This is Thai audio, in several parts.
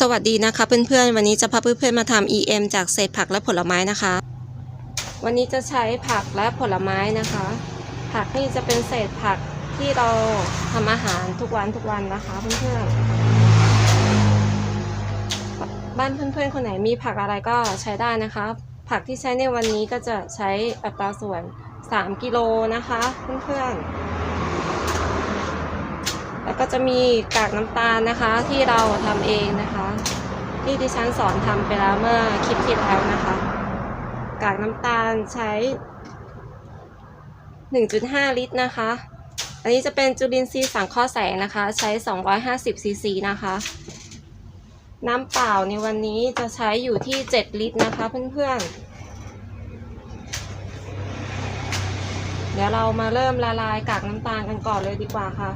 สวัสดีนะคะเพื่อนๆ วันนี้จะพาเพื่อนๆมาทำ EM จากเศษผักและผลไม้นะคะ วันนี้จะใช้ผักและผลไม้นะคะ ผักนี่จะเป็นเศษผักที่เราทำอาหารทุกวันทุกวันนะคะเพื่อนๆ บ้านเพื่อนๆ คนไหนมีผักอะไรก็ใช้ได้นะคะ ผักที่ใช้ในวันนี้ก็จะใช้อัตราส่วน 3 กิโลนะคะเพื่อนๆ ก็จะมีกากน้ำตาลนะคะที่เราทำเองนะคะ ที่ดิฉันสอนทำไปแล้วเมื่อคลิปที่แล้วนะคะ กากน้ำตาลใช้ 1.5 ลิตรนะคะ อันนี้จะเป็นจุลินทรีย์สังเคราะห์แสงนะคะ ใช้ 250ซีซีนะคะ น้ำเปล่าในวันนี้จะใช้อยู่ที่ 7 ลิตรนะคะเพื่อนๆเดี๋ยวเรามาเริ่มละลายกากน้ำตาลกันก่อนเลยดีกว่าค่ะ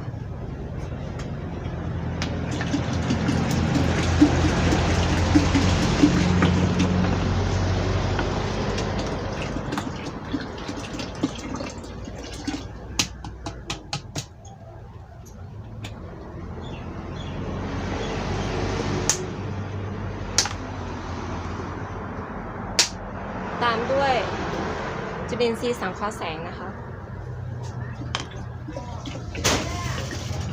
ลินทรีย์สังเคราะห์แสงนะคะ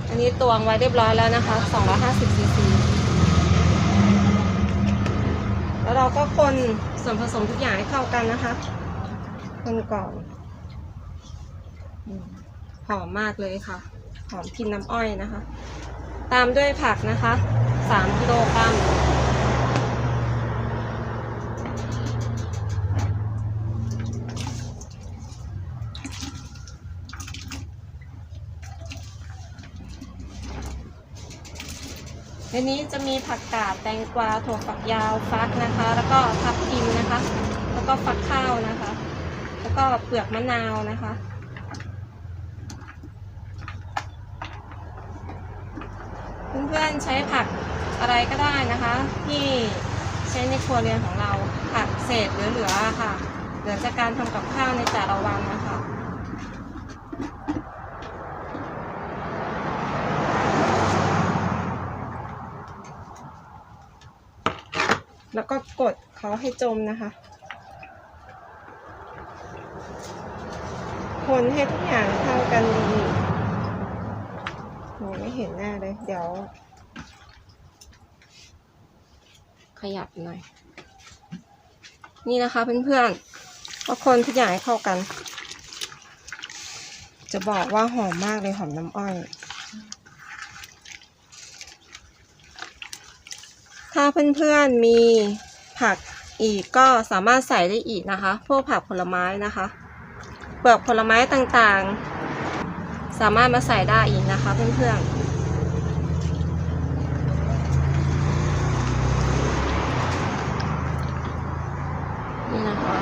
อันนี้ตวงไว้เรียบร้อยแล้วนะคะ 250ซีซีแล้วเราก็คนส่วนผสมทุกอย่างให้เข้ากันนะคะ คนก่อนหอมมากเลยค่ะ หอมกลินน้ำอ้อยนะคะ ตามด้วยผักนะคะ 3กิโลกรัม ในนี้จะมีผักกาดแตงกวาถั่วฝักยาวฟักนะคะ แล้วก็ทับทิมนะคะ แล้วก็ฟักข้าวนะคะ แล้วก็เปลือกมะนาวนะคะเพื่อนๆใช้ผักอะไรก็ได้นะคะ ที่ใช้ในครัวเรือนของเราผักเศษเหลือๆค่ะ เหลือจากการทำกับข้าวในแต่ละวันนะคะ แล้วก็กดเขาให้จมนะคะ คนให้ทุกอย่างเข้ากันดีมองไม่เห็นหน้าเลย เดี๋ยว ขยับหน่อย นี่นะคะเพื่อนๆก็คนทุกอย่างให้เข้ากัน จะบอกว่าหอมมากเลยหอมน้ำอ้อย ถ้าเพื่อนๆมีผักอีกก็สามารถใส่ได้อีกนะคะ พวกผักผลไม้นะคะเปลือกผลไม้ต่างๆ สามารถมาใส่ได้อีกนะคะเพื่อนๆนี่นะคะ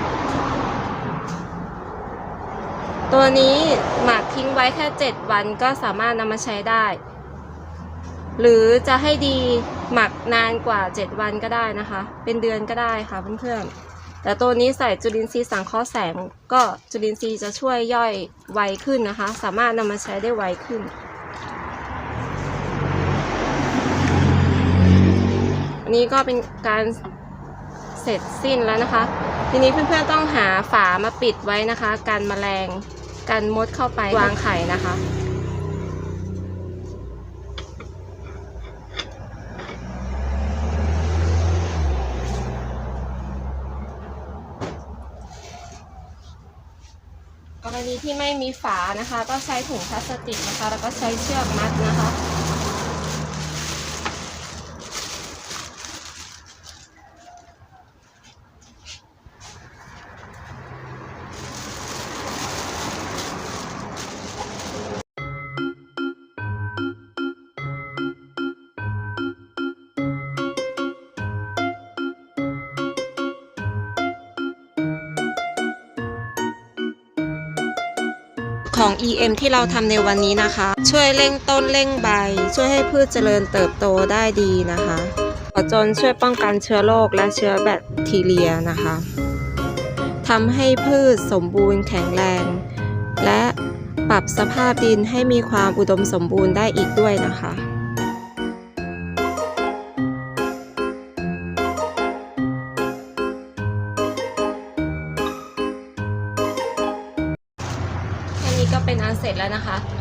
ตัวนี้หมักทิ้งไว้แค่ 7 วันก็สามารถนำมาใช้ได้ หรือจะให้ดีหมักนานกว่า 7 วันก็ได้นะคะ เป็นเดือนก็ได้ค่ะเพื่อนๆ แต่ตัวนี้ใส่จุลินทรีย์สังเคราะห์แสง ก็จุลินทรีย์จะช่วยย่อยไวขึ้นนะคะ สามารถนำมาใช้ได้ไวขึ้น อันนี้ก็เป็นการเสร็จสิ้นแล้วนะคะ ทีนี้เพื่อนๆต้องหาฝามาปิดไว้นะคะ กันแมลงกันมดเข้าไปวางไข่นะคะ ณีที่ไม่มีฝานะคะ ก็ใช้ถุงพลาสติกนะคะ แล้วก็ใช้เชือกมัดนะคะ ของ EM ที่เราทำในวันนี้นะคะ ช่วยเร่งต้นเร่งใบ ช่วยให้พืชเจริญเติบโตได้ดีนะคะขอจนช่วยป้องกันเชื้อโรคและเชื้อแบคทีเรียนะคะทำให้พืชสมบูรณ์แข็งแรง และปรับสภาพดินให้มีความอุดมสมบูรณ์ได้อีกด้วยนะคะ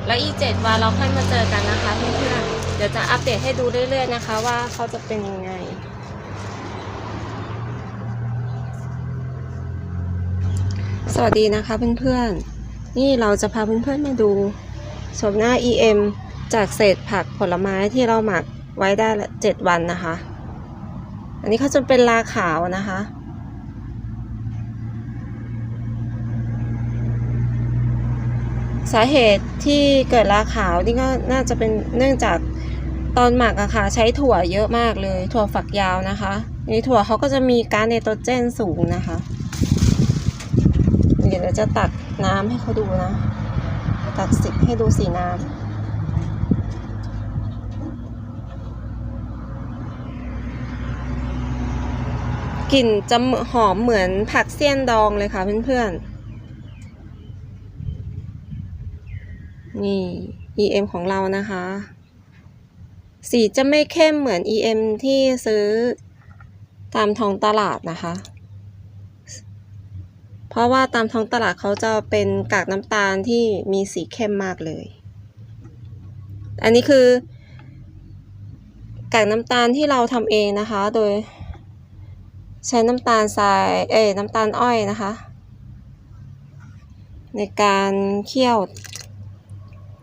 แล้วอีก7วันเราค่อยมาเจอกันนะคะเพื่อนๆเดี๋ยวจะอัปเดตให้ดูเรื่อยๆนะคะ ว่าเขาจะเป็นยังไงสวัสดีนะคะเพื่อนๆ นี่เราจะพาเพื่อนๆมาดูชมหน้า EM จากเศษผักผลไม้ที่เราหมักไว้ได้ละ7วันนะคะ อันนี้เขาจะเป็นลาขาวนะคะ สาเหตุที่เกิดราขาวนี่ก็น่าจะเป็นเนื่องจากตอนหมักอะค่ะใช้ถั่วเยอะมากเลย ถั่วฝักยาวนะคะในถั่วเขาก็จะมีกาซไนโตรเจนสูงนะคะเดี๋ยวเราจะตักน้ำให้เขาดูนะ ตักสีให้ดูสีน้ำกลิ่นจะหอมเหมือนผักเสี้ยนดองเลยค่ะเพื่อนๆ นี่ EM ของเรานะคะ สีจะไม่เข้มเหมือน EM ที่ซื้อตามท้องตลาดนะคะ เพราะว่าตามท้องตลาดเขาจะเป็นกากน้ำตาลที่มีสีเข้มมากเลย อันนี้คือกากน้ำตาลที่เราทำเองนะคะ โดยใช้น้ำตาลทราย เอ้ยน้ำตาลอ้อยนะคะ ในการเคี่ยว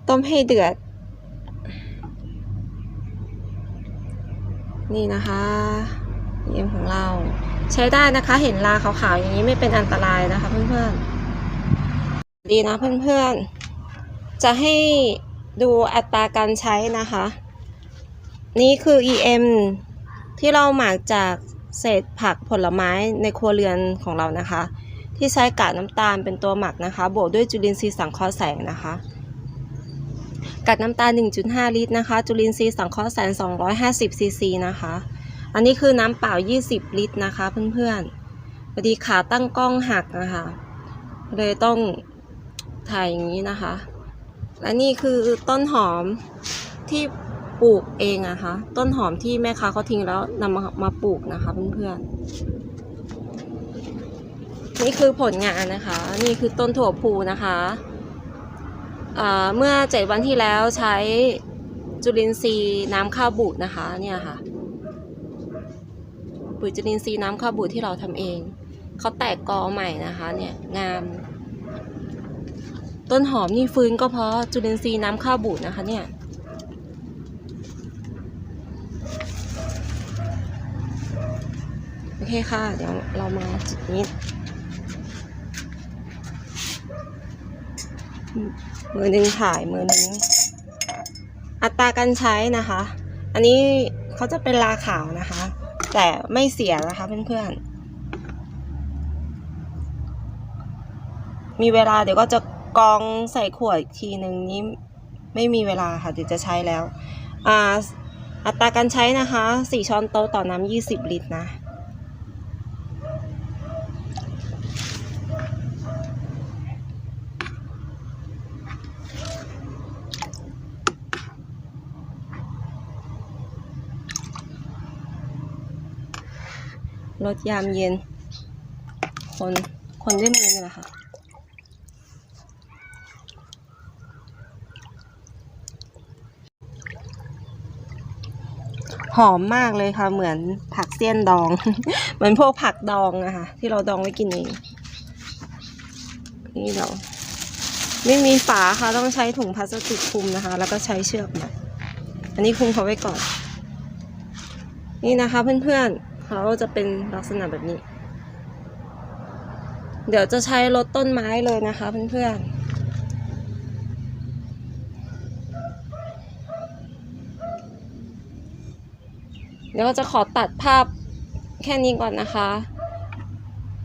ต้มให้เดือด นี่นะคะเอ็มของเรา ใช้ได้นะคะ เห็นลาขาวๆอย่างนี้ไม่เป็นอันตรายนะคะ เพื่อนๆ ดีนะเพื่อนๆ จะให้ดูอัตราการใช้นะคะ นี่คือ EM ที่เราหมักจากเศษผักผลไม้ในครัวเรือนของเรานะคะ ที่ใช้กากน้ำตาลเป็นตัวหมักนะคะ บวกด้วยจุลินทรีย์สังเคราะห์แสงนะคะ กากน้ำตาล 1.5 ลิตรนะคะ จุลินทรีย์สังเคราะห์แสง250ซีซีนะคะ อันนี้คือน้ำเปล่า 20 ลิตรนะคะเพื่อนๆพอดีขาตั้งกล้องหักนะคะเลยต้องถ่ายอย่างนี้นะคะ และนี่คือต้นหอมที่ปลูกเองอะคะ ต้นหอมที่แม่ค้าเขาทิ้งแล้วนำมามาปลูกนะคะเพื่อนๆนี่คือผลงานนะคะ นี่คือต้นถั่วพูนะคะ เมื่อเจ็ดวันที่แล้วใช้จุลินทรีย์น้ำข้าวบูดนะคะเนี่ยค่ะปุ๋ยจุลินทรีย์น้ำข้าวบูดที่เราทำเองเขาแตกกอใหม่นะคะเนี่ยงาม ต้นหอมนี่ฟื้นก็เพราะจุลินทรีย์น้ำข้าวบูดนะคะเนี่ยโอเคค่ะ เดี๋ยวเรามาจุดนี้ มือหนึ่งถ่ายมือหนึ่งอัตราการใช้นะคะ อันนี้เขาจะเป็นลาขาวนะคะ แต่ไม่เสียนะคะเพื่อนๆมีเวลาเดี๋ยวก็จะกองใส่ขวดทีหนึ่งนี้ไม่มีเวลาค่ะเดี๋ยวจะใช้แล้วอ่าอัตราการใช้นะคะสี่ช้อนโต๊ะต่อน้ำยี่สิบลิตรนะ ลดยามเย็น คน คนด้วยมือนี่แหละค่ะ หอมมากเลยค่ะ เหมือนผักเสี้ยนดอง เหมือนพวกผักดองอะค่ะที่เราดองไว้กินเอง นี่เรา ไม่มีฝาค่ะ ต้องใช้ถุงพลาสติกคลุมนะคะ แล้วก็ใช้เชือกอันนี้คลุมเขาไว้ก่อน นี่นะคะเพื่อนๆ เขาจะเป็นลักษณะแบบนี้ เดี๋ยวจะใช้รถต้นไม้เลยนะคะเพื่อนๆเดี๋ยวเราจะขอตัดภาพแค่นี้ก่อนนะคะ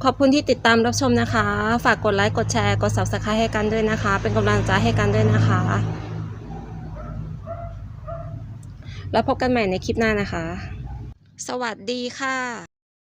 ขอบคุณที่ติดตามรับชมนะคะ ฝากกดไลค์ กดแชร์ กด subscribe ให้กันด้วยนะคะ เป็นกำลังใจให้กันด้วยนะคะ แล้วพบกันใหม่ในคลิปหน้านะคะ สวัสดีค่ะ